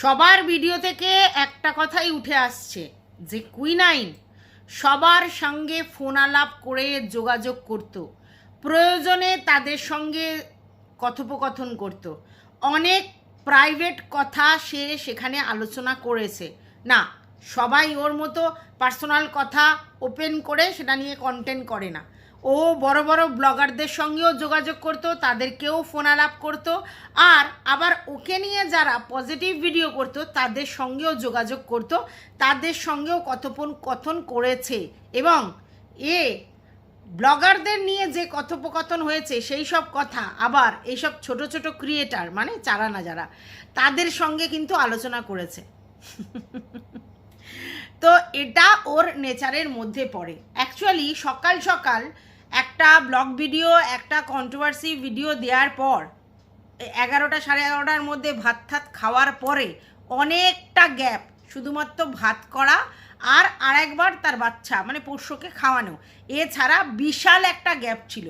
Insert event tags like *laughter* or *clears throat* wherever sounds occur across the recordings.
সবার ভিডিও থেকে একটা কথাই উঠে আসছে যে কুইনাইন সবার সঙ্গে ফোন আলাপ করে যোগাযোগ করত। প্রয়োজনে তাদের সঙ্গে কথোপকথন করত। অনেক প্রাইভেট কথা সে সেখানে আলোচনা করেছে। না, সবাই ওর মতো পার্সোনাল কথা ওপেন করে সেটা নিয়ে কন্টেন্ট করে না। ও বড় বড় ব্লগারদের সঙ্গেও যোগাযোগ করত, তাদেরকেও ফোন আলাপ করতো, আর আবার ওকে নিয়ে যারা পজিটিভ ভিডিও করত, তাদের সঙ্গেও যোগাযোগ করত, তাদের সঙ্গেও কথোপকথন করেছে। এবং এ ব্লগারদের নিয়ে যে কথোপকথন হয়েছে, সেই সব কথা, আবার এইসব ছোট ছোট ক্রিয়েটার মানে চারানা যারা, তাদের সঙ্গে কিন্তু আলোচনা করেছে। তো এটা ওর নেচারের মধ্যে পড়ে। অ্যাকচুয়ালি সকাল সকাল একটা ব্লগ ভিডিও, একটা কন্ট্রোভার্সি ভিডিও দেওয়ার পর, এগারোটা সাড়ে এগারোটার মধ্যে ভাত ঠাত খাওয়ার পরে অনেকটা গ্যাপ শুধুমাত্র ভাত করা আর আরেকবার তার বাচ্চা মানে পোষ্যকে খাওয়ানো। এছাড়া বিশাল একটা গ্যাপ ছিল।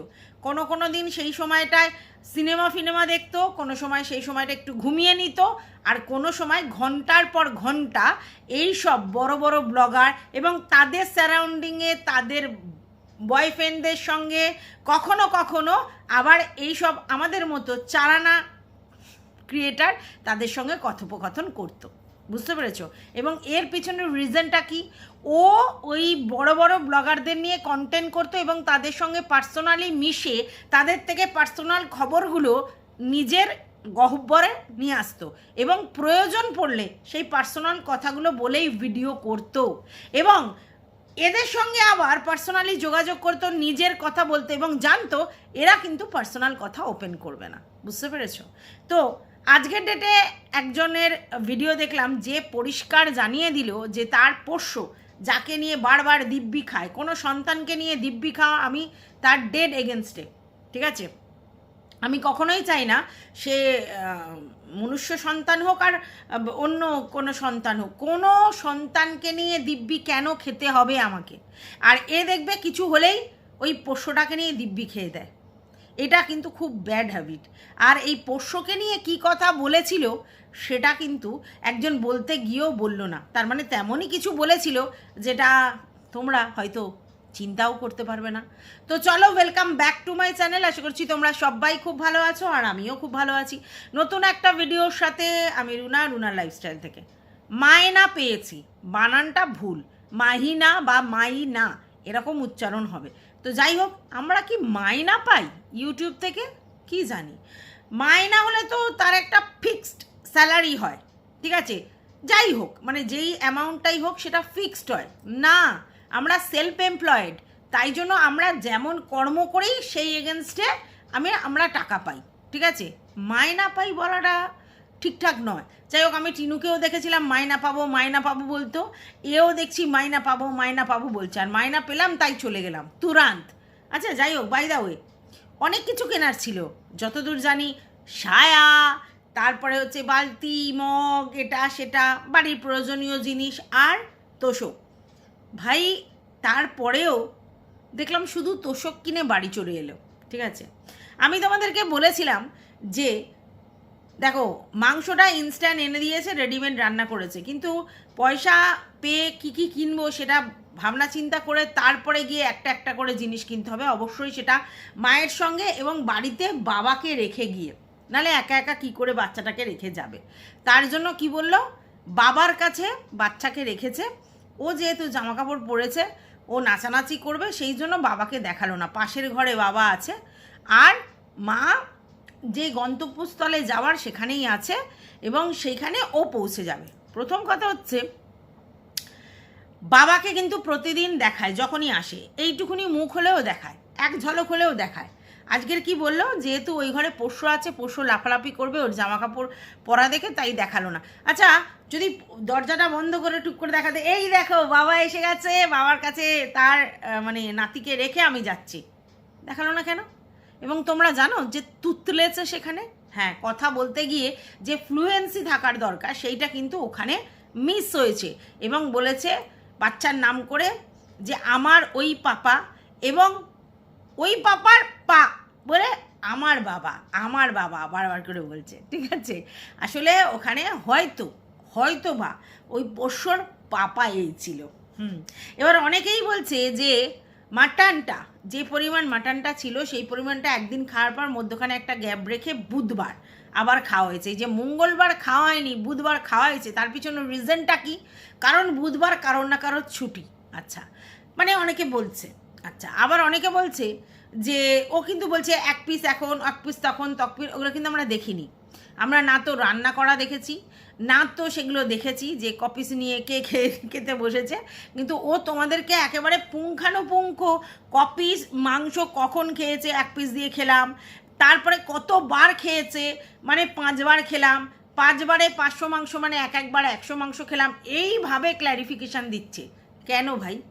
কোনো কোনো দিন সেই সময়টায় সিনেমা ফিনেমা দেখতো, কোনো সময় সেই সময়টা একটু ঘুমিয়ে নিত, আর কোনো সময় ঘণ্টার পর ঘণ্টা এই সব বড় বড় ব্লগার এবং তাদের সারাউন্ডিংয়ে তাদের বয়ফ্রেন্ডদের সঙ্গে কখনো কখনো আবার এই সব আমাদের মতো চারানা ক্রিয়েটার তাদের সঙ্গে কথোপকথন করতো। বুঝতে পেরেছ? এবং এর পিছনের রিজনটা কি? ও ওই বড় বড় ব্লগারদের নিয়ে কন্টেন্ট করতো এবং তাদের সঙ্গে পার্সোনালি মিশে তাদের থেকে পার্সোনাল খবরগুলো নিজের গহ্বরে নিয়ে আসতো এবং প্রয়োজন পড়লে সেই পার্সোনাল কথাগুলো বলেই ভিডিও করতো। এবং এদের সঙ্গে আবার পার্সোনালি যোগাযোগ করতো, নিজের কথা বলতে এবং জানতো, এরা কিন্তু পার্সোনাল কথা ওপেন করবে না। বুঝতে পেরেছ? তো আজকের ডেটে একজনের ভিডিও দেখলাম যে পরিষ্কার জানিয়ে দিল যে তার পোষ্য যাকে নিয়ে বারবার দিব্যি খায়, কোনো সন্তানকে নিয়ে দিব্যি খাওয়া আমি তার ডেড এগেনস্টে ঠিক আছে? আমি কখনোই চাই না সে মনুষ্য সন্তান হোক আর অন্য কোনো সন্তান হোক, কোনো সন্তানকে নিয়ে দিব্যি কেন খেতে হবে আমাকে? আর এ দেখবে কিছু হলেই ওই পোষ্যটাকে নিয়ে দিব্যি খেয়ে দেয়। এটা কিন্তু খুব ব্যাড হ্যাবিট আর এই পোষ্যকে নিয়ে কি কথা বলেছিল, সেটা কিন্তু একজন বলতে গিয়েও বলল না। তার মানে তেমনই কিছু বলেছিল, যেটা তোমরা হয়তো চিন্তাও করতে পারবে না। তো চলো welcome back to my channel আশা করছি তোমরা সবাই খুব ভালো আছো আর আমিও খুব ভালো আছি। নতুন একটা ভিডিওর সাথে আমি রুনা, রুনার লাইফস্টাইল থেকে। মায়না পেয়েছি, বানানটা ভুল। মাহিনা বা মাইনা, এরকম উচ্চারণ হবে। তো যাই হোক, আমরা কি মাইনা পাই ইউটিউব থেকে? কি জানি। মাইনা হলে তো তার একটা ফিক্সড স্যালারি হয়, ঠিক আছে? যাই হোক মানে যেই অ্যামাউন্টটাই হোক, সেটা ফিক্সড হয়। না আমরা সেলফ এমপ্লয়েড তাই জন্য আমরা যেমন কর্ম করেই সেই এগেনস্টে আমি, আমরা টাকা পাই, ঠিক আছে? মাইনা পাই বলাটা ঠিকঠাক নয়। যাই হোক, আমি টিনুকেও দেখেছিলাম, মাইনা পাবো মাইনা পাবো বলতো। এও দেখছি, মাইনা পাবো মাইনা পাবো বলছে, আর মাইনা পেলাম, তাই চলে গেলাম, তুরান্ত। আচ্ছা যাই হোক বাই দা ওয়ে অনেক কিছু কেনার ছিল, যতদূর জানি, সায়া, তারপরে হচ্ছে বালতি, মগ, এটা, সেটা, বাড়ির প্রয়োজনীয় জিনিস, আর তোষক। ভাই, তারপরেও দেখলাম শুধু তোষক কিনে বাড়ি চলে এলো, ঠিক আছে? আমি তোমাদেরকে বলেছিলাম যে, দেখো, মাংসটা ইনস্ট্যান্ট এনে দিয়েছে রেডিমেড রান্না করেছে, কিন্তু পয়সা পেয়ে কী কী কিনবো সেটা ভাবনা চিন্তা করে তারপরে গিয়ে একটা একটা করে জিনিস কিনতে হবে। অবশ্যই সেটা মায়ের সঙ্গে এবং বাড়িতে বাবাকে রেখে গিয়ে, নালে একা একা কি করে বাচ্চাটাকে রেখে যাবে? তার জন্য কি বলল? বাবার কাছে বাচ্চাকে রেখেছে ও যেহেতু জামা কাপড় পরেছে, ও নাচানাচি করবে, সেই জন্য বাবাকে দেখাল না। পাশের ঘরে বাবা আছে। আর মা যে গন্তব্যস্থলে যাওয়ার সেখানেই আছে এবং সেইখানে ও পৌঁছে যাবে। প্রথম কথা হচ্ছে, বাবাকে কিন্তু প্রতিদিন দেখায়, যখনই আসে। এইটুকুনি মুখ হলেও দেখায়, এক ঝলক হলেও দেখায়। আজকের কি বলল? যেহেতু ওই ঘরে পোষ্য আছে, পোষ্য লাফালাফি করবে, ওর জামা কাপড় পরা দেখে তাই দেখাল না। আচ্ছা যদি দরজাটা বন্ধ করে টুক করে দেখাতে এই দেখো, বাবা এসে গেছে, বাবার কাছে তার মানে নাতিকে রেখে আমি যাচ্ছি। দেখাল না কেন? এবং তোমরা জানো যে তুতলেছে সেখানে? হ্যাঁ কথা বলতে গিয়ে যে ফ্লুয়েন্সি থাকার দরকার, সেইটা কিন্তু ওখানে মিস হয়েছে। এবং বলেছে বাচ্চার নাম করে যে আমার ওই পাপা এবং ওই পাপার পা। বলে আমার বাবা আমার বাবা বারবার করে বলছে, ঠিক আছে? আসলে ওখানে হয়তো হয়তো বা ওই পোষ্যর পাপা এই ছিল। হুম। এবার অনেকেই বলছে যে মাটনটা, যে পরিমাণ মাটনটা ছিল, সেই পরিমাণটা একদিন খাওয়ার পর মধ্যখানে একটা গ্যাপ রেখে বুধবার আবার খাওয়া হয়েছে। যে মঙ্গলবার খাওয়া হয়নি, বুধবার খাওয়া হয়েছে, তার পিছনে রিজনটা কি? কারণ বুধবার কারোর না কারোর ছুটি। আচ্ছা মানে অনেকে বলছে। আচ্ছা আবার অনেকে বলছে যে ও কিন্তু বলছে এক পিস এখন, এক পিস তখন তক পিস ওগুলো কিন্তু আমরা দেখিনি। আমরা না তো রান্না করা দেখেছি, না তো সেগুলো দেখেছি, যে কপিস নিয়ে কে *laughs* খেয়ে, খেতে বসেছে। কিন্তু ও তোমাদেরকে একেবারে পুঙ্খানুপুঙ্খ কপিস মাংস কখন খেয়েছে, এক পিস দিয়ে খেলাম, তারপরে কতবার খেয়েছে মানে পাঁচবার খেলাম, পাঁচবারে পাঁচশো মাংস মানে এক একবার একশো মাংস খেলাম, এইভাবে ক্ল্যারিফিকেশান দিচ্ছে। কেন ভাই?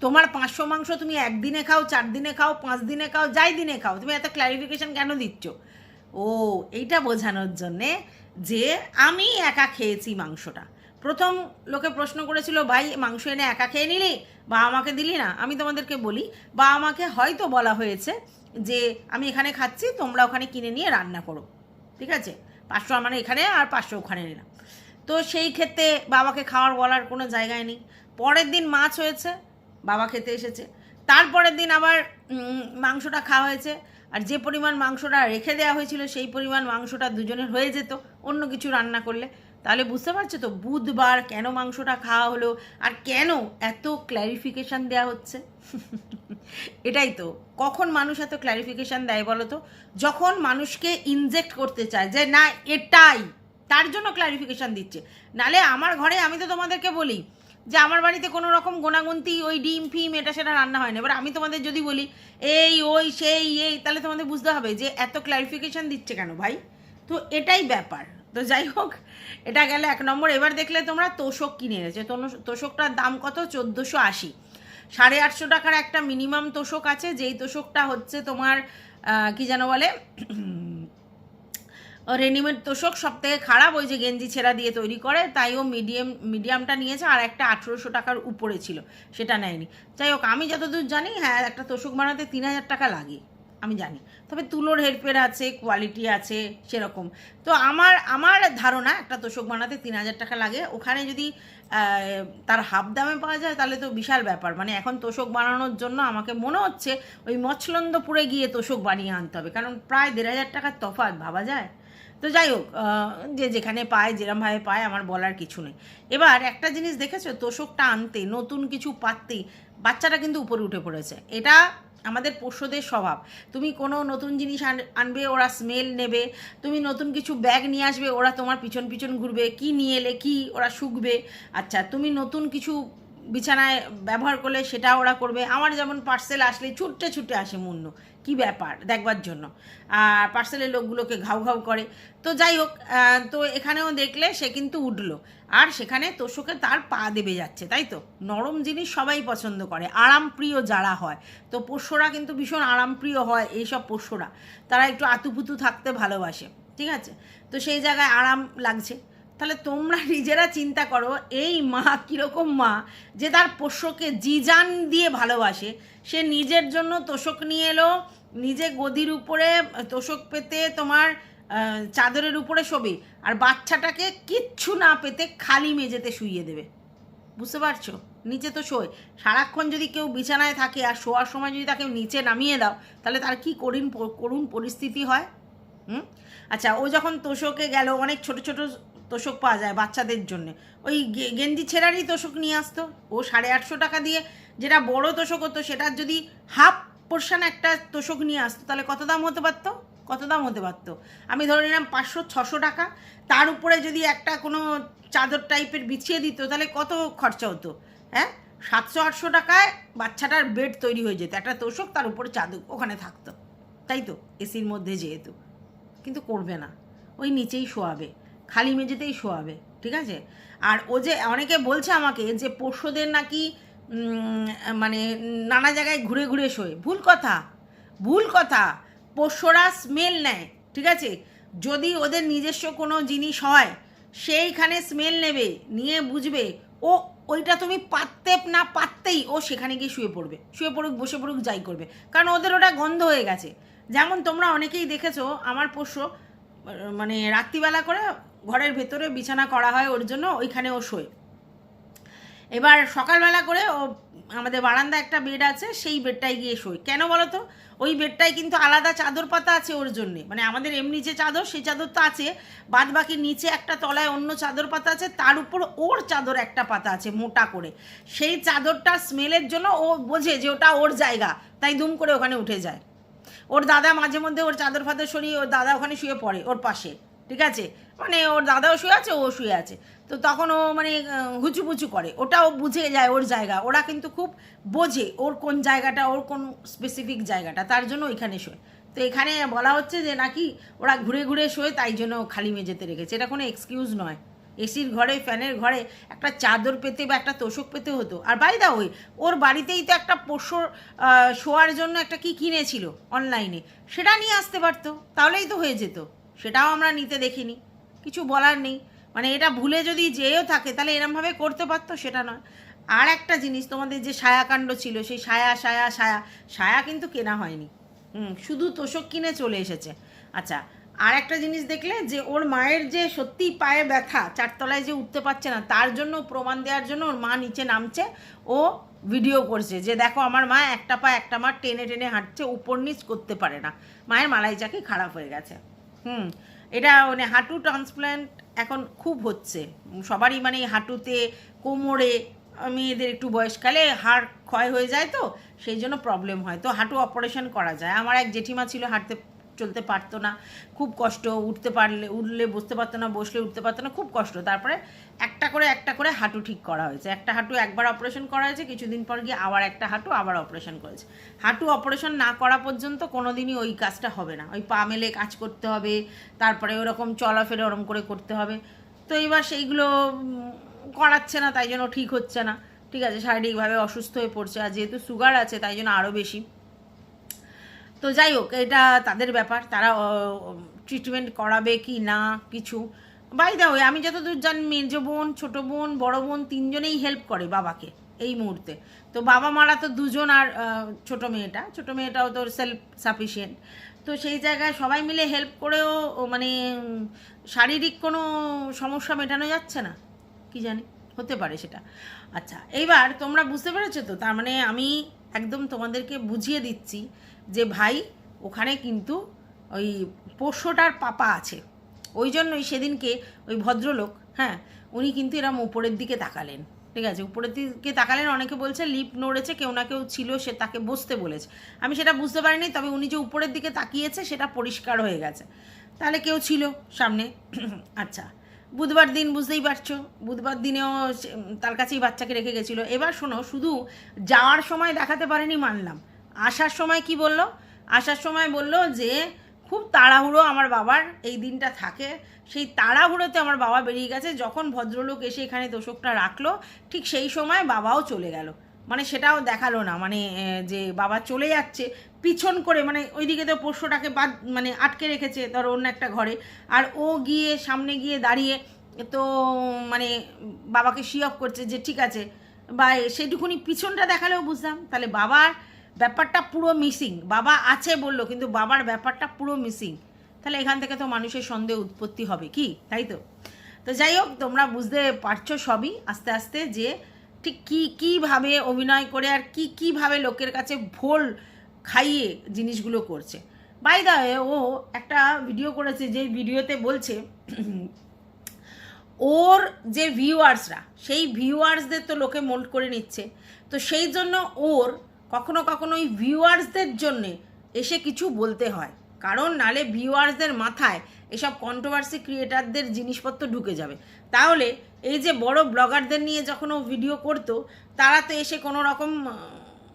তোমার পাঁচশো মাংস তুমি একদিনে খাও চার দিনে খাও পাঁচ দিনে খাও, যাই দিনে খাও, তুমি এত ক্ল্যারিফিকেশান কেন দিচ্ছ? ও, এইটা বোঝানোর জন্যে যে আমি একা খেয়েছি মাংসটা। প্রথম লোকে প্রশ্ন করেছিল, ভাই, মাংস এনে একা খেয়ে নিলি? বা আমাকে দিলি না? আমি তোমাদেরকে বলি, বা আমাকে হয়তো বলা হয়েছে যে, আমি এখানে খাচ্ছি, তোমরা ওখানে কিনে নিয়ে রান্না করো। ঠিক আছে? পাঁচশো আমার এখানে আর পাঁচশো ওখানে নিলাম। তো সেই ক্ষেত্রে বাবাকে খাওয়ার বলার কোনো জায়গায় নেই। পরের দিন মাছ হয়েছে। বাবা খেতে এসেছে। তারপরের দিন আবার মাংসটা খাওয়া হয়েছে। আর যে পরিমাণ মাংসটা রেখে দেওয়া হয়েছিল, সেই পরিমাণ মাংসটা দুজনের হয়ে যেত। অন্য কিছু রান্না করলে। তাহলে বুঝতে পারছ তো, বুধবার কেন মাংসটা খাওয়া হলো? আর কেন এত ক্ল্যারিফিকেশান দেওয়া হচ্ছে? *laughs* এটাই তো। কখন মানুষ এত ক্ল্যারিফিকেশান দেয় বলো তো? যখন মানুষকে ইনজেক্ট করতে চায় যে, না, এটাই। তার জন্য ক্ল্যারিফিকেশান দিচ্ছে। নালে আমার ঘরে আমি তো তোমাদেরকে বলি যে আমার বাড়িতে কোনো রকম গোনাগুন্তি ওই ডিম, ফিম, এটা সেটা রান্না হয় না এবার আমি তোমাদের যদি বলি, এই, ওই, সেই, এই, তাহলে তোমাদের বুঝতে হবে যে এত ক্লারিফিকেশান দিচ্ছে কেন ভাই? তো এটাই ব্যাপার। তো যাই হোক, এটা গেলে এক নম্বর। এবার দেখলে তোমরা তোষক কিনে এনেছে। তোষকটার দাম কত? চোদ্দোশো আশি। সাড়ে আটশো টাকার একটা মিনিমাম তোষক আছে। যেই তোষকটা হচ্ছে তোমার কি যেন বলে রেডিমেড তোষক সব থেকে খারাপ, ওই যে গেঞ্জি ছেঁড়া দিয়ে তৈরি করে, তাই ও মিডিয়াম মিডিয়ামটা নিয়েছে আর একটা আঠেরোশো টাকার উপরে ছিল, সেটা নেয়নি। যাই হোক, আমি যতদূর জানি হ্যাঁ একটা তোষক বানাতে তিন হাজার টাকা লাগে, আমি জানি। তবে তুলোর হেরফের আছে কোয়ালিটি আছে, সেরকম। তো আমার আমার ধারণা একটা তোষক বানাতে তিন হাজার টাকা লাগে, ওখানে যদি তার হাফ দামে পাওয়া যায়, তাহলে তো বিশাল ব্যাপার। মানে এখন তোষক বানানোর জন্য আমাকে মনে হচ্ছে, ওই মছলন্দপুরে গিয়ে তোষক বানিয়ে আনতে হবে, কারণ প্রায় দেড় হাজার টাকার তফাৎ, ভাবা যায়? তো যাই হোক যে যেখানে পায় যেরমভাবে পায়, আমার বলার কিছু নেই। এবার একটা জিনিস দেখেছ? তোষকটা আনতে, নতুন কিছু পাততেই বাচ্চাটা কিন্তু উপরে উঠে পড়েছে। এটা আমাদের পোষ্যদের স্বভাব। তুমি কোনো নতুন জিনিস আনবে, ওরা স্মেল নেবে। তুমি নতুন কিছু ব্যাগ নিয়ে আসবে, ওরা তোমার পিছন পিছন ঘুরবে। কি নিয়ে এলে, কি ওরা শুকবে? আচ্ছা তুমি নতুন কিছু বিছানায় ব্যবহার করলে সেটা ওরা করবে। আমার যেমন পার্সেল আসলে ছুটতে ছুটে আসে মুন্নু। কি ব্যাপার দেখবার জন্য। আর পার্সেলের লোকগুলোকে ঘাউ ঘাউ করে। তো যাই হোক তো এখানেও দেখলে সে কিন্তু উঠল। আর সেখানে তোষকে তার পা দেবে যাচ্ছে, তাই তো? নরম জিনিস সবাই পছন্দ করে, আরামপ্রিয় যারা হয়। তো পোষ্যরা কিন্তু ভীষণ আরামপ্রিয় হয় এইসব পোষ্যরা। তারা একটু আতুপুতু থাকতে ভালোবাসে, ঠিক আছে? তো সেই জায়গায় আরাম লাগছে। তাহলে তোমরা নিজেরা চিন্তা করো, এই মা কীরকম মা যে তার পোষ্যকে জিজান দিয়ে ভালোবাসে। সে নিজের জন্য তোষক নিয়ে এলো, নিজে গদির উপরে তোষক পেতে তোমার চাদরের উপরে শোবে, আর বাচ্চাটাকে কিচ্ছু না পেতে খালি মেঝেতে শুইয়ে দেবে। বুঝতে পারছ? নিচে তো শোয়। সারাক্ষণ যদি কেউ বিছানায় থাকে আর শোয়ার সময় যদি তাকে নিচে নামিয়ে দাও, তাহলে তার কি করুণ করুণ পরিস্থিতি হয়? হুম? আচ্ছা ও যখন তোষকে গেল, অনেক ছোট ছোট তোষক পাওয়া যায় বাচ্চাদের জন্য। ওই গেঞ্জি ছেঁড়ারই তোষক নিয়ে আসতো। ও সাড়ে আটশো টাকা দিয়ে যেটা বড় তোষক হতো, সেটার যদি হাফ পোর্শন একটা তোষক নিয়ে আসতো, তাহলে কত দাম হতে পারতো? কত দাম হতে পারতো? আমি ধরে নিলাম পাঁচশো, ছশো টাকা। তার উপরে যদি একটা কোনো চাদর টাইপের বিছিয়ে দিত, তাহলে কত খরচা হতো? হ্যাঁ? সাতশো, আটশো টাকায় বাচ্চাটার বেড তৈরি হয়ে যেত। একটা তোষক তার উপরে চাদর ওখানে থাকতো। তাই তো? এসির মধ্যে যেহেতু। কিন্তু করবে না। ওই নিচেই শোয়াবে। খালি মেঝেতেই শোয়াবে, ঠিক আছে? আর ও যে, অনেকে বলছে আমাকে যে পশুদের নাকি মানে নানা জায়গায় ঘুরে ঘুরে শোয়। ভুল কথা ভুল কথা। পোষ্যরা স্মেল নেয়, ঠিক আছে? যদি ওদের নিজস্ব কোনো জিনিস হয়, সেইখানে স্মেল নেবে, নিয়ে বুঝবে, ও ওইটা তুমি পাততে না পাততেই ও সেখানে গিয়ে শুয়ে পড়বে, শুয়ে পড়ুক, বসে পড়ুক, যাই করবে। কারণ ওদের ওটা গন্ধ হয়ে গেছে। যেমন তোমরা অনেকেই দেখেছ, আমার পোষ্য মানে রাত্রিবেলা করে ঘরের ভেতরে বিছানা করা হয় ওর জন্য, ওইখানে ও শোয়। এবার সকালবেলা করে ও, আমাদের বারান্দা একটা বেড আছে, সেই বেডটায় গিয়ে শোয়। কেন বলো তো ওই বেডটায় কিন্তু আলাদা চাদর পাতা আছে ওর জন্যে। মানে আমাদের এমনি যে চাদর, সেই চাদর তো আছে, বাদ বাকি নিচে একটা তলায় অন্য চাদর পাতা আছে, তার উপর ওর চাদর একটা পাতা আছে, মোটা করে। সেই চাদরটা স্মেলের জন্য ও বোঝে যে ওটা ওর জায়গা, তাই দুম করে ওখানে উঠে যায়। ওর দাদা মাঝে মধ্যে ওর চাদর ফাদর সরিয়ে, ওর দাদা ওখানে শুয়ে পড়ে ওর পাশে। ঠিক আছে? মানে ওর দাদাও শুয়ে আছে, ও শুয়ে আছে। তো তখন ও মানে হুচুপুচু করে। ওটা ও বুঝে যায় ওর জায়গা। ওরা কিন্তু খুব বোঝে ওর কোন জায়গাটা, ওর কোন স্পেসিফিক জায়গাটা। তার জন্য ওইখানে শোয়। তো এখানে বলা হচ্ছে যে নাকি ওরা ঘুরে ঘুরে শোয়, তাই জন্য খালি মেঝেতে রেখেছে। এটা কোনো এক্সকিউজ নয়। এসির ঘরে, ফ্যানের ঘরে একটা চাদর পেতে বা একটা তোষক পেতে হতো। আর বাই দা ওই ওর বাড়িতেই তো একটা পোষ্য শোয়ার জন্য একটা কি কিনেছিল অনলাইনে সেটা নিয়ে আসতে পারতো। তাহলেই তো হয়ে যেত। সেটাও আমরা নিতে দেখিনি। কিছু বলার নেই। মানে এটা ভুলে যদি যেও থাকে, তাহলে এরমভাবে করতে পারতো সেটা নয়। আর একটা জিনিস, তোমাদের যে ছায়াকাণ্ড ছিল, সেই সায়া সায়া সায়া সায়া কিন্তু কেনা হয়নি। হুম, শুধু তোষক কিনে চলে এসেছে। আচ্ছা আর একটা জিনিস দেখলে যে, ওর মায়ের যে সত্যিই পায়ে ব্যথা, চারতলায় যে উঠতে পারছে না, তার জন্য, প্রমাণ দেওয়ার জন্য ওর মা নিচে নামছে। ও ভিডিও করছে যে, দেখো, আমার মা একটা পা, একটা মা টেনে টেনে হাঁটছে, উপর নিচ করতে পারে না। মায়ের মালাই চাকি খারাপ হয়ে গেছে। হুম, এটা মানে হাঁটু ট্রান্সপ্ল্যান্ট এখন খুব হচ্ছে। সবারই মানে হাঁটুতে কোমরে, মেয়েদের একটু বয়সকালে হাড় ক্ষয় হয়ে যায় তো, সেই জন্য প্রবলেম হয়। তো হাঁটু অপারেশন করা যায়। আমার এক জেঠিমা ছিল হাঁটতে চলতে পারতো না। খুব কষ্ট, উঠতে পারলে, উঠলে বসতে পারতো না, বসলে উঠতে পারতো না, খুব কষ্ট। তারপরে একটা করে একটা করে হাঁটু ঠিক করা হয়েছে। একটা হাঁটু একবার অপারেশন করা হয়েছে, কিছুদিন পর গিয়ে আবার একটা হাঁটু আবার অপারেশন করেছে। হাঁটু অপারেশন না করা পর্যন্ত কোনোদিনই ওই কাজটা হবে না। ওই পা মেলে কাজ করতে হবে, তারপরে ওরকম চলাফেরা ওরম করে করতে হবে। তো এইবার সেইগুলো করাচ্ছে না, তাই জন্য ঠিক হচ্ছে না। ঠিক আছে, শারীরিকভাবে অসুস্থ হয়ে পড়ছে। আর যেহেতু সুগার আছে, তাই জন্য আরও বেশি। তো যাই হোক, এটা তাদের ব্যাপার। তারা ট্রিটমেন্ট করাবে কি না, কিছু। বাই দা আমি যতদূর জানি, মেজ বোন, ছোটো বোন, বড় বোন তিনজনেই হেল্প করে বাবাকে এই মুহূর্তে। তো বাবা মারা তো দুজন আর ছোট মেয়েটা। ছোট মেয়েটাও তোর সেলফ সাফিসিয়েন্ট তো সেই জায়গায় সবাই মিলে হেল্প করেও মানে শারীরিক কোনো সমস্যা মেটানো যাচ্ছে না। কি জানি, হতে পারে সেটা। আচ্ছা এইবার তোমরা বুঝতে পেরেছ তো? তার মানে আমি একদম তোমাদেরকে বুঝিয়ে দিচ্ছি যে ভাই, ওখানে কিন্তু ওই পোষ্যটার পাপা আছে। ওই জন্যই সেদিনকে ওই ভদ্রলোক হ্যাঁ উনি কিন্তু এরম উপরের দিকে তাকালেন। ঠিক আছে? উপরের দিকে তাকালেন, অনেকে বলছে লিপ নড়েছে, কেউ না কেউ ছিল, সে তাকে বসতে বলেছে। আমি সেটা বুঝতে পারিনি, তবে উনি যে উপরের দিকে তাকিয়েছে, সেটা পরিষ্কার হয়ে গেছে। তাহলে কেউ ছিল সামনে? *clears throat* আচ্ছা বুধবার দিন বুঝতেই পারছ। বুধবার দিনেও তার কাছেই বাচ্চাকে রেখে গেছিল। এবার শোনো, শুধু যাওয়ার সময় দেখাতে পারেনি মানলাম। আসার সময় কি বলল? আসার সময় বলল যে, খুব তাড়াহুড়ো আমার বাবার এই দিনটা থাকে। সেই তাড়াহুড়োতে আমার বাবা বেরিয়ে গেছে। যখন ভদ্রলোক এসে এখানে তোষকটা রাখল, ঠিক সেই সময় বাবাও চলে গেল। মানে সেটাও দেখাল না। মানে যে বাবা চলে যাচ্ছে, পিছন করে মানে ওইদিকে তো পোষ্যটাকে বাদ মানে আটকে রেখেছে, ধরো অন্য একটা ঘরে। আর ও গিয়ে সামনে গিয়ে দাঁড়িয়ে তো মানে বাবাকে শি অফ করছে যে, ঠিক আছে, বা সেটুকুনি পিছনটা দেখালেও বুঝতাম। তাহলে বাবার ব্যাপারটা পুরো মিসিং। বাবা আছে বলল, কিন্তু বাবার ব্যাপারটা পুরো মিসিং। তাহলে এখান থেকে তো মানুষের সন্দেহ উৎপত্তি হবে কি? তাই তো? তো যাই হোক, তোমরা বুঝতে পারছ সবই আস্তে আস্তে যে ঠিক কী কীভাবে অভিনয় করে আর কি কীভাবে লোকের কাছে ভোল খাইয়ে জিনিসগুলো করছে। বাই দা ও একটা ভিডিও করেছে, যে ভিডিওতে বলছে, ওর যে ভিউয়ার্সরা সেই ভিউয়ার্সদের তো লোকে মোল্ড করে নিচ্ছে। তো সেই জন্য ওর কখনো কখনো ওই ভিউয়ার্সদের জন্যে এসে কিছু বলতে হয়। কারণ নালে ভিউয়ার্সদের মাথায় এসব কন্ট্রোভার্সি ক্রিয়েটারদের জিনিসপত্র ঢুকে যাবে। তাহলে এই যে বড় ব্লগারদের নিয়ে যখন ও ভিডিও করতো, তারা তো এসে কোনো রকম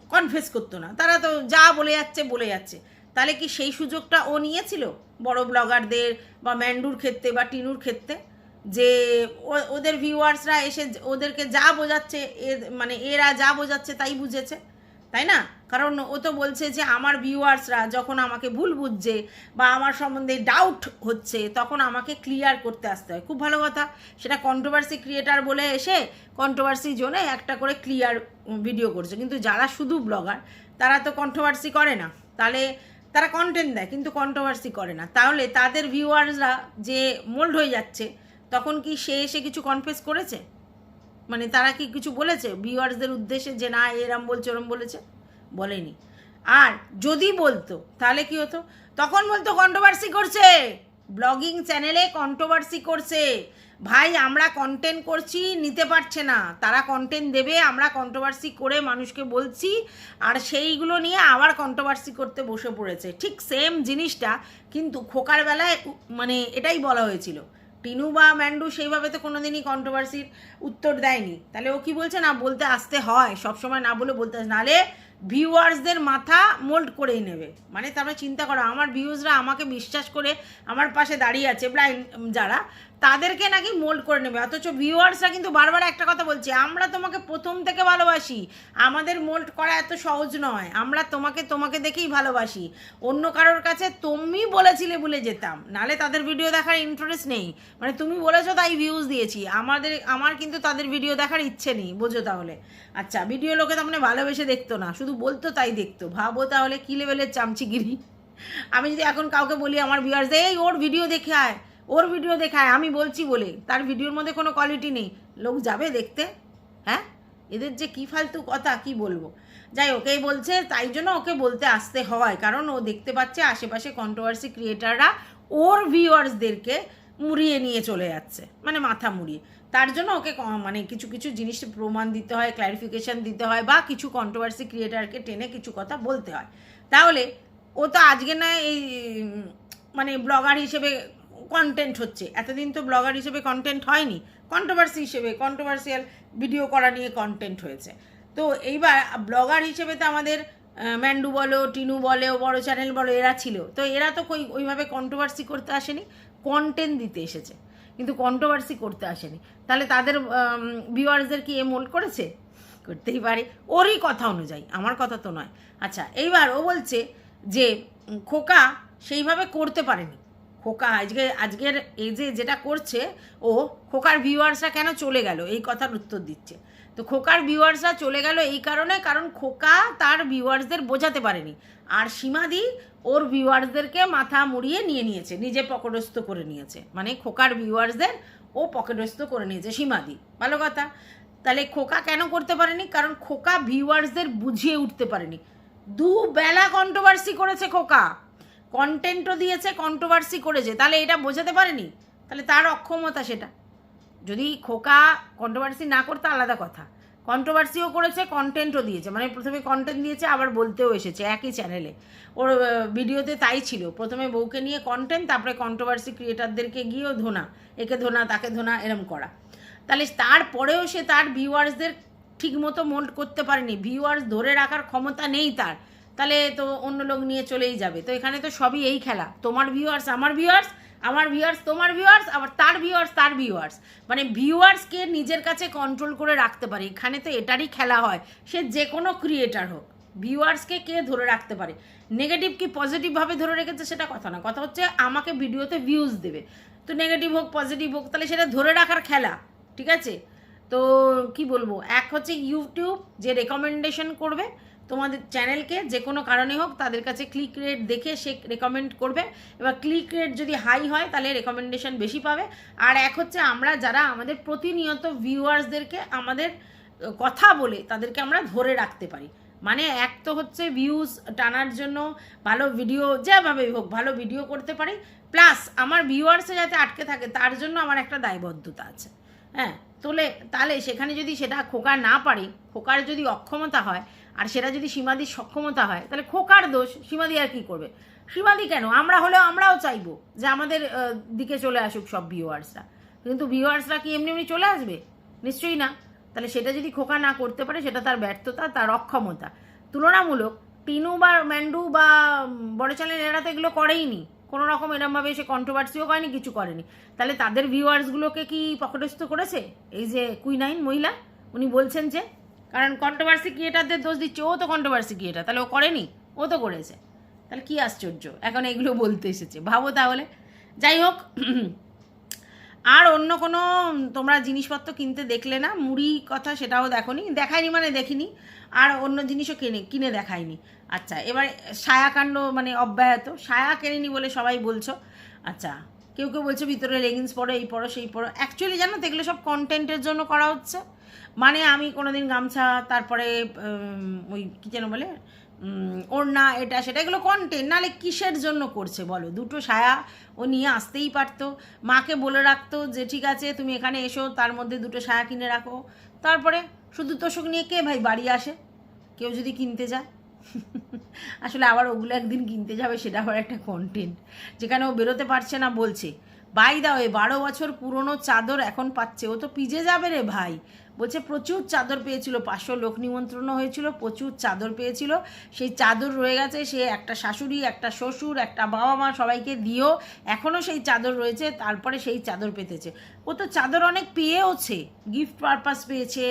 কনফেস করতো না। তারা তো যা বলে যাচ্ছে বলে যাচ্ছে। তাহলে কি সেই সুযোগটা ও নিয়েছিল বড় ব্লগারদের বা ম্যান্ডুর ক্ষেত্রে বা টিনুর ক্ষেত্রে? যে ওদের ভিউয়ার্সরা এসে ওদেরকে যা বোঝাচ্ছে এ- মানে এরা যা বোঝাচ্ছে তাই বুঝেছে? তাই না? কারণ ও তো বলছে যে আমার ভিউয়ার্সরা যখন আমাকে ভুল বুঝছে বা আমার সম্বন্ধে ডাউট হচ্ছে, তখন আমাকে ক্লিয়ার করতে আসতে হয়। খুব ভালো কথা। সেটা কন্ট্রোভার্সি ক্রিয়েটার বলে এসে কন্ট্রোভার্সি জোনে একটা করে ক্লিয়ার ভিডিও করছে। কিন্তু যারা শুধু ব্লগার তারা তো কন্ট্রোভার্সি করে না। তাহলে তারা কন্টেন্ট দেয়, কিন্তু কন্ট্রোভার্সি করে না। তাহলে তাদের ভিউয়ার্সরা যে মোল্ড হয়ে যাচ্ছে, তখন কি সে এসে কিছু কনফেস করেছে? মানে তারা কি কিছু বলেছে? ভিউয়ার্সদের উদ্দেশ্যে যে না, এরম বলছে, ওরম বলেছে? বলেনি। আর যদি বলতো, তাহলে কি হতো? তখন বলতো কন্ট্রোভার্সি করছে। ব্লগিং চ্যানেলে কন্ট্রোভার্সি করছে। ভাই, আমরা কন্টেন্ট করছি, নিতে পারছে না। তারা কন্টেন্ট দেবে, আমরা কন্ট্রোভার্সি করে মানুষকে বলছি, আর সেইগুলো নিয়ে আবার কন্ট্রোভার্সি করতে বসে পড়েছে। ঠিক সেম জিনিসটা কিন্তু খোকার বেলায় মানে এটাই বলা হয়েছিল। টিনু বা ম্যান্ডু সেইভাবে তো কোনোদিনই কন্ট্রোভার্সির উত্তর দেয়নি। তাহলে ও কি বলছে? না, বলতে আসতে হয়। সবসময় না বলে বলতে নালে ভিউয়ার্সদের মাথা মোল্ড করেই নেবে। মানে তারপরে চিন্তা করো, আমার ভিউজরা আমাকে বিশ্বাস করে আমার পাশে দাঁড়িয়ে আছে। ব্লাইন্ড যারা তাদেরকে নাকি মোল্ড করে নেবে। অথচ ভিউয়ার্সরা কিন্তু বারবার একটা কথা বলছে, আমরা তোমাকে প্রথম থেকে ভালোবাসি। আমাদের মোল্ড করা এত সহজ নয়। আমরা তোমাকে তোমাকে দেখেই ভালোবাসি। অন্য কারোর কাছে তুমি বলেছিলে বলে যেতাম। নালে তাদের ভিডিও দেখার ইন্টারেস্ট নেই। মানে তুমি বলেছ, তাই ভিউজ দিয়েছি। আমাদের, আমার কিন্তু তাদের ভিডিও দেখার ইচ্ছে নেই। বোঝো তাহলে। আচ্ছা ভিডিও লোকে তার মানে ভালোবেসে দেখতো না। শুধু বলতো তাই দেখতো। ভাবো তাহলে কী লেভেলের চামচিগিরি। আমি যদি এখন কাউকে বলি, আমার ভিউয়ার্স এই ওর ভিডিও দেখে আয়। ওর ভিডিও দেখায়, আমি বলছি বলে। তার ভিডিওর মধ্যে কোনো কোয়ালিটি নেই। লোক যাবে দেখতে? হ্যাঁ? এদের যে কী ফালতু কথা, কি বলব? যাই ওকেই বলছে, তাই জন্য ওকে বলতে আসতে হয়। কারণ ও দেখতে পাচ্ছে আশেপাশে কন্ট্রোভার্সি ক্রিয়েটাররা ওর ভিউয়ার্সদেরকে মুড়িয়ে নিয়ে চলে যাচ্ছে। মানে মাথা মুড়িয়ে। তার জন্য ওকে মানে কিছু কিছু জিনিস প্রমাণ দিতে হয় ক্ল্যারিফিকেশন দিতে হয় বা কিছু কন্ট্রোভার্সি ক্রিয়েটারকে টেনে কিছু কথা বলতে হয়। তাহলে ও তো আজকে না এই মানে ব্লগার হিসেবে কন্টেন্ট হচ্ছে। এতদিন তো ব্লগার হিসেবে কন্টেন্ট হয়নি কন্ট্রোভার্সি হিসেবে কন্ট্রোভার্সিয়াল ভিডিও করা নিয়ে কন্টেন্ট হয়েছে। তো এইবার ব্লগার হিসেবে তো আমাদের ম্যান্ডু বলো, টিনু বলো, বড় চ্যানেল বলো, এরা ছিল। তো এরা তো কই, ওইভাবে কন্ট্রোভার্সি করতে আসেনি কন্টেন্ট দিতে এসেছে। কিন্তু কন্ট্রোভার্সি করতে আসেনি। তাহলে তাদের ভিউয়ার্সদের কি এ মোল্ড করেছে? করতেই পারে। ওরই কথা অনুযায়ী, আমার কথা তো নয়। আচ্ছা এইবার ও বলছে যে, খোকা সেইভাবে করতে পারেনি। খোকা, আজকে, আজকের এই যে যেটা করছে, ও খোকার ভিউয়ার্সরা কেন চলে গেল? এই কথার উত্তর দিচ্ছে। তো খোকার ভিউয়ার্সরা চলে গেল এই কারণে, কারণ খোকা তার ভিউয়ার্সদের বোঝাতে পারেনি। আর সীমাদি ওর ভিউয়ার্সদেরকে মাথা মুড়িয়ে নিয়ে নিয়েছে, নিজে পকেটস্থ করে নিয়েছে। মানে খোকার ভিউয়ার্সদের ও পকেটস্থ করে নিয়েছে সীমাদি। ভালো কথা। তাহলে খোকা কেন করতে পারেনি? কারণ খোকা ভিউয়ার্সদের বুঝিয়ে উঠতে পারেনি। দু বেলা কন্ট্রোভার্সি করেছে খোকা। কন্টেন্টও দিয়েছে কন্ট্রোভার্সি করেছে। তাহলে এটা বোঝাতে পারেনি? তাহলে তার অক্ষমতা সেটা। যদি খোকা কন্ট্রোভার্সি না করতে, আলাদা কথা। কন্ট্রোভার্সিও করেছে কন্টেন্টও দিয়েছে। মানে প্রথমে কন্টেন্ট দিয়েছে, আবার বলতেও এসেছে একই চ্যানেলে ওর ভিডিওতে তাই ছিল। প্রথমে বউকে নিয়ে কন্টেন্ট তারপরে কন্ট্রোভার্সি ক্রিয়েটারদেরকে গিয়েও ধোনা। একে ধোনা, তাকে ধোনা, এরম করা। তাহলে তারপরেও সে তার ভিউয়ার্সদের ঠিকমতো মোল্ড করতে পারেনি। ভিউয়ার্স ধরে রাখার ক্ষমতা নেই তার। তাহলে তো অন্য লোক নিয়ে চলেই যাবে। তো এখানে তো সবই এই খেলা। তোমার ভিউয়ার্স আমার ভিউয়ার্স আমার ভিউয়ার্স তোমার ভিউয়ার্স আবার তার ভিউয়ার্স তার ভিউয়ার্স মানে ভিউয়ার্সকে নিজের কাছে কন্ট্রোল করে রাখতে পারে। এখানে তো এটারই খেলা হয়। সে যে কোনো ক্রিয়েটার হোক ভিউয়ার্সকে কে ধরে রাখতে পারে? নেগেটিভ কি পজিটিভভাবে ধরে রেখেছে সেটা কথা না। কথা হচ্ছে আমাকে ভিডিওতে ভিউজ দেবে। তো নেগেটিভ হোক পজিটিভ হোক, তাহলে সেটা ধরে রাখার খেলা, ঠিক আছে? তো কি বলব? এক হচ্ছে ইউটিউব যে রেকমেন্ডেশন করবে তোমাদের চ্যানেলকে যে কোনো কারণে হোক, তাদের কাছে ক্লিক রেট দেখে সে রেকমেন্ড করবে। এবার ক্লিক রেট যদি হাই হয়, তাহলে রেকমেন্ডেশন বেশি পাবে। আর এক হচ্ছে আমরা যারা আমাদের প্রতিনিয়ত ভিউয়ার্সদেরকে আমাদের কথা বলে, তাদেরকে আমরা ধরে রাখতে পারি। মানে এক তো হচ্ছে ভিউজ টানার জন্য, ভালো ভিডিও যেভাবে হোক, ভালো ভিডিও করতে পারি। প্লাস আমার ভিউয়ার্সে যাতে আটকে থাকে, তার জন্য আমার একটা দায়বদ্ধতা আছে। হ্যাঁ তোলে তাহলে সেখানে যদি সেটা খোকা না পারে, খোকার যদি অক্ষমতা হয় আর সেটা যদি সীমাদির সক্ষমতা হয়, তাহলে খোকার দোষ, সীমাদি আর কি করবে? সীমাদি কেন? আমরা হলেও, আমরাও চাইব যে আমাদের দিকে চলে আসুক সব ভিউয়ার্সরা কিন্তু ভিউয়ার্সরা কি এমনি এমনি চলে আসবে? নিশ্চয়ই না। তাহলে সেটা যদি খোকা না করতে পারে, সেটা তার ব্যর্থতা, তার অক্ষমতা। তুলনামূলক টিনু বা ম্যান্ডু বা বড় চ্যানেল এরা তো এগুলো করেইনি। কোনো রকম এরমভাবে সে কন্ট্রোভার্সিও করেনি কিছু করেনি। তাহলে তাদের ভিউয়ার্সগুলোকে কি পকেটস্থ করেছে? এই যে কুইনাইন মহিলা, উনি বলছেন যে কারণ কন্ট্রোভার্সি ক্রিয়েটারদের দোষ দিচ্ছে, ও তো কন্ট্রোভার্সি ক্রিয়েটার তাহলে ও করেনি, ও তো করেছে। তাহলে কি আশ্চর্য? এখন এগুলো বলতে এসেছে। ভাবো তাহলে। যাই হোক, আর অন্য কোনো, তোমরা জিনিসপত্র কিনতে দেখলে না, মুড়ি কথা সেটাও দেখোনি, দেখায়নি মানে দেখিনি, আর অন্য জিনিসও কিনে কিনে দেখায়নি। আচ্ছা এবার সায়াকাণ্ড মানে অব্যাহত। সায়া কেনেনি বলে সবাই বলছো? আচ্ছা কেউ কেউ বলছে ভিতরে লেগিংস পরো, এই পরো, সেই পরো। অ্যাকচুয়ালি জানো তো, এগুলো সব কন্টেন্টের জন্য করা হচ্ছে। মানে আমি কোনোদিন গামছা, তারপরে ওই কী যেন বলে ওড়না, এটা, সেটা, এগুলো কন্টেন্ট নাহলে কিসের জন্য করছে বলো? দুটো সায়া ও নিয়ে আসতেই পারতো। মাকে বলে রাখতো যে, ঠিক আছে, তুমি এখানে এসো, তার মধ্যে দুটো সায়া কিনে রাখো। তারপরে শুধু তোষক নিয়ে কে ভাই বাড়ি আসে? কেউ যদি কিনতে যায়। *laughs* আসলে আবার ওগুলো একদিন কিনতে যাবে, সেটা আবার একটা কন্টেন্ট যেখানে ও বেরোতে পারছে না, বলছে বাই দাও এ বারো বছর পুরনো চাদর এখন পাচ্ছে। ও তো পিজে যাবে রে ভাই। বলছে, প্রচুর চাদর পেয়েছিল। পাঁচশো লোক নিমন্ত্রণও হয়েছিল, প্রচুর চাদর পেয়েছিল। সেই চাদর রয়ে গেছে, সে একটা শাশুড়ি, একটা শ্বশুর, একটা বাবা মা সবাইকে দিয়েও এখনও সেই চাদর রয়েছে, তারপরে সেই চাদর পেতেছে। ও তো চাদর অনেক পেয়েওছে গিফট পারপাস পেয়েছে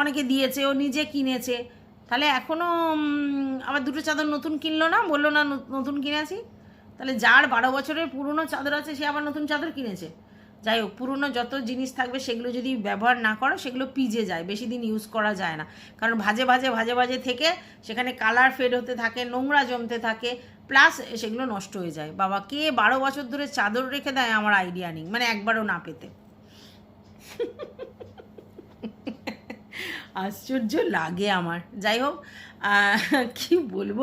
অনেকে দিয়েছে, ও নিজে কিনেছে। তাহলে এখনও আবার দুটো চাদর নতুন কিনলো না? বলল, না, নতুন কিনেছি। তাহলে যার বারো বছরের পুরনো চাদর আছে, সে আবার নতুন চাদর কিনেছে। যাই হোক, পুরনো যত জিনিস থাকবে সেগুলো যদি ব্যবহার না করো, সেগুলো পিজে যায়, বেশি দিন ইউজ করা যায় না। কারণ ভাজে ভাজে ভাজে ভাজে থেকে সেখানে কালার ফেড হতে থাকে, নোংরা জমতে থাকে প্লাস সেগুলো নষ্ট হয়ে যায়। বাবা, কে বারো বছর ধরে চাদর রেখে দেয় আমার আইডিয়া নেই মানে একবারও না পেতে। আশ্চর্য লাগে আমার। যাই হোক কি বলব?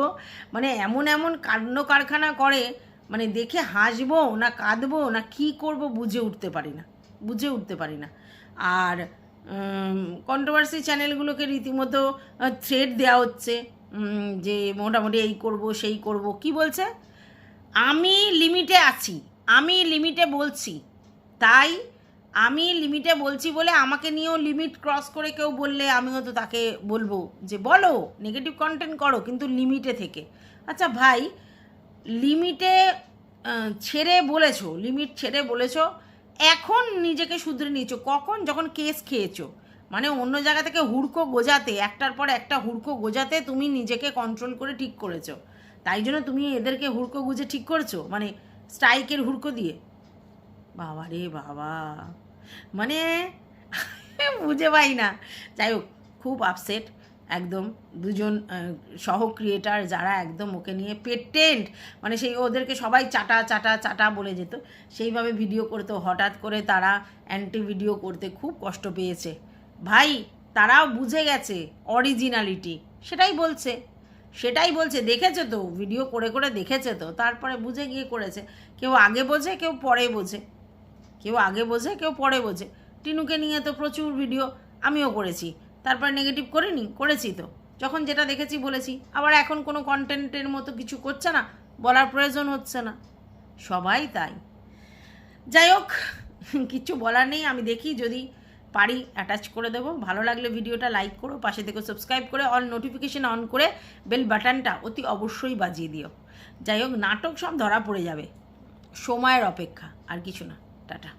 মানে এমন এমন কাণ্ড কারখানা করে মানে দেখে হাসবো না কাঁদবো না কি করব বুঝে উঠতে পারি না, বুঝে উঠতে পারি না। আর কন্ট্রোভার্সি চ্যানেলগুলোকে রীতিমতো থ্রেড দেওয়া হচ্ছে যে মোটামুটি এই করব, সেই করব, কি বলছে? আমি লিমিটে আছি, আমি লিমিটে বলছি, তাই আমি লিমিটে বলছি বলে আমাকে নিয়েও লিমিট ক্রস করে কেউ বললে আমিও তো তাকে বলব যে বলো নেগেটিভ কন্টেন্ট করো, কিন্তু লিমিটে থেকে। আচ্ছা ভাই লিমিটে ছেড়ে বলেছ, লিমিট ছেড়ে বলেছ, এখন নিজেকে শুধরে নিয়েছো। কখন? যখন কেস খেয়েছো। মানে অন্য জায়গা থেকে হুড়কো গোজাতে, একটার পর একটা হুড়কো গোজাতে তুমি নিজেকে কন্ট্রোল করে ঠিক করেছ। তাই জন্য তুমি এদেরকে হুড়কো গুজে ঠিক করেছ? মানে স্ট্রাইকের হুড়কো দিয়ে? বাবা রে বাবা। মানে *laughs* বুঝে পাই না। যাই হোক, খুব আপসেট একদম দুজন সহ ক্রিয়েটার যারা একদম ওকে নিয়ে পেটেন্ট মানে সেই ওদেরকে সবাই চাটা চাটা চাটা বলে যেত। সেইভাবে ভিডিও করতো। হঠাৎ করে তারা অ্যান্টি ভিডিও করতে খুব কষ্ট পেয়েছে। ভাই, তারাও বুঝে গেছে অরিজিনালিটি সেটাই বলছে। সেটাই বলছে। দেখেছে তো ভিডিও করে করে দেখেছে তো। তারপরে বুঝে গিয়ে করেছে। কেউ আগে বোঝে, কেউ পরে বোঝে। কেউ আগে বোঝে, কেউ পরে বোঝে। টিনুকে নিয়ে তো প্রচুর ভিডিও আমিও করেছি। তারপর নেগেটিভ করিনি করেছি তো। যখন যেটা দেখেছি বলেছি। আবার এখন কোনো কন্টেন্টের মতো কিছু করছে না, বলার প্রয়োজন হচ্ছে না। সবাই তাই। যাই হোক কিচ্ছু বলার নেই, আমি দেখি যদি পারি অ্যাটাচ করে দেবো। ভালো লাগলে ভিডিওটা লাইক করো, পাশে থেকে সাবস্ক্রাইব করে অল নোটিফিকেশন অন করে বেল বাটনটা অতি অবশ্যই বাজিয়ে দিও। যাই হোক, নাটক সব ধরা পড়ে যাবে। সময়ের অপেক্ষা, আর কিছু না। টাটা।